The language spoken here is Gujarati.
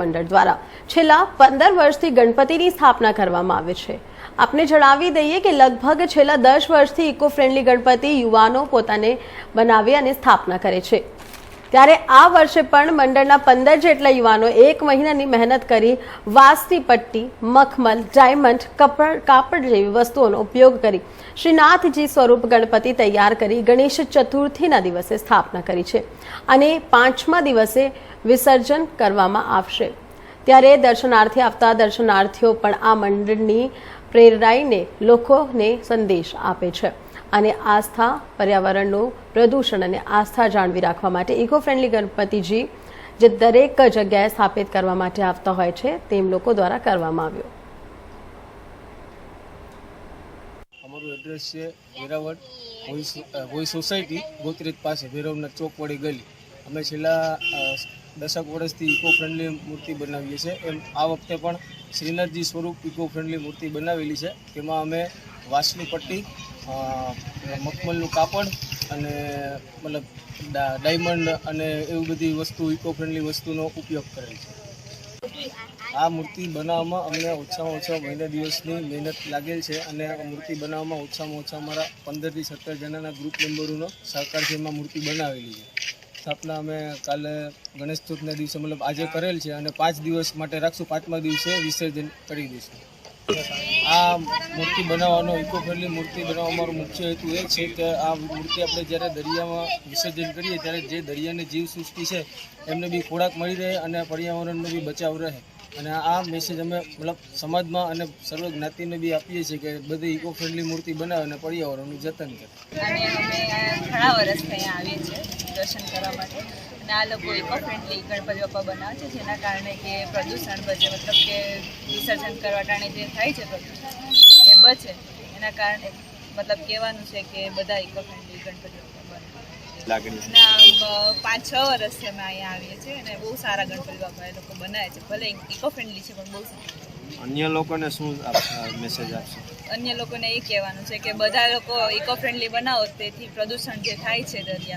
મંડળ દ્વારા છેલ્લા પંદર વર્ષથી ગણપતિની સ્થાપના કરવામાં આવે છે. આપને જણાવી દઈએ કે લગભગ છેલ્લા દસ વર્ષથી ઇકો ફ્રેન્ડલી ગણપતિ યુવાનો પોતાને બનાવી અને સ્થાપના કરે છે. ત્યારે આ વર્ષે પણ મંડળના પંદર જેટલા યુવાનો એક મહિનાની મહેનત કરી વાંસની પટ્ટી, મખમલ, ડાયમંડ, કપડ, કાપડ જેવી વસ્તુઓનો ઉપયોગ કરી શ્રીનાથજી સ્વરૂપ ગણપતિ તૈયાર કરી ગણેશ ચતુર્થીના દિવસે સ્થાપના કરી છે. અને પાંચમા દિવસે વિસર્જન કરવામાં આવશે. ત્યારે દર્શનાર્થી આવતા દર્શનાર્થીઓ પણ આ મંડળની પ્રેરાઈને લોકોને સંદેશ આપે છે. અને આસ્થા, પર્યાવરણનું પ્રદૂષણ અને આસ્થા જાળવી રાખવા માટે ઇકો ફ્રેન્ડલી ગણપતિજી જે દરેક જગ્યાએ સ્થાપિત કરવા માટે આવતા હોય છે, તેમ લોકો દ્વારા કરવામાં આવ્યો. અમારું એડ્રેસ છે વેરાવળ ભોઈ સોસાયટી ગોત્રેજ પાસે ભૈરવનાથ ચોકવાડી ગલી. અમે છેલ્લા અ, દસક વર્ષથી ઇકો ફ્રેન્ડલી મૂર્તિ બનાવીએ છીએ એમ આ વખતે પણ શ્રીનાથજી સ્વરૂપ ઇકો ફ્રેન્ડલી મૂર્તિ બનાવેલી છે. તેમાં અમે વાંસની પટ્ટી મખમલનું કાપડ અને મતલબ ડાયમંડ અને એવી બધી વસ્તુ ઇકો ફ્રેન્ડલી વસ્તુનો ઉપયોગ કરેલ છે. આ મૂર્તિ બનાવવામાં અમને ઓછામાં ઓછા મહિના દિવસની મહેનત લાગેલ છે અને મૂર્તિ બનાવવામાં ઓછામાં ઓછા અમારા પંદરથી સત્તર જણાના ગ્રુપ મેમ્બરોનો સહકારથી એમાં મૂર્તિ બનાવેલી છે. સ્થાપના અમે કાલે ગણેશ ચતુર્થના દિવસે મતલબ આજે કરેલ છે અને પાંચ દિવસ માટે રાખશું. પાંચમા દિવસે વિસર્જન કરી દઈશું. આ મૂર્તિ બનાવવાનો ઇકો ફ્રેન્ડલી મૂર્તિ બનાવવા અમારો મુખ્ય હેતુ એ છે કે આ મૂર્તિ આપણે જ્યારે દરિયામાં વિસર્જન કરીએ ત્યારે જે દરિયાની જીવસૃષ્ટિ છે એમને બી ખોરાક મળી રહે અને પર્યાવરણનો બી બચાવ રહે. અને આ મેસેજ અમે મતલબ સમાજમાં અને સર્વ જ્ઞાતિને બી આપીએ છીએ કે બધી ઇકો ફ્રેન્ડલી મૂર્તિ બનાવે અને પર્યાવરણનું જતન કરે. ઘણા વર્ષથી અહીંયા આવીએ છીએ. દર્શન કરવા માટે. અને આ લોકો ઇકો ફ્રેન્ડલી ગણપતિ બાપા બનાવે છે જેના કારણે કે પ્રદૂષણ બચે મતલબ કે વિસર્જન કરવા ટાણે જે થાય છે પ્રદૂષણ એ બચે. એના કારણે મતલબ કહેવાનું છે કે બધા ઇકો ફ્રેન્ડલી ગણપતિ બાપા બનાવે પાંચ છ વર્ષથી અમે અહીંયા આવીએ છીએ અને બહુ સારા ગણપતિ બાપા એ લોકો બનાવે છે. ભલે ઇકો ફ્રેન્ડલી છે પણ બહુ સારા. અન્ય લોકોને શું મેસેજ આપશો? અન્ય લોકોને એ કહેવાનું છે કે બધા લોકો ઇકો ફ્રેન્ડલી બનાવો તેથી પ્રદૂષણ જે થાય છે દરિયામાં.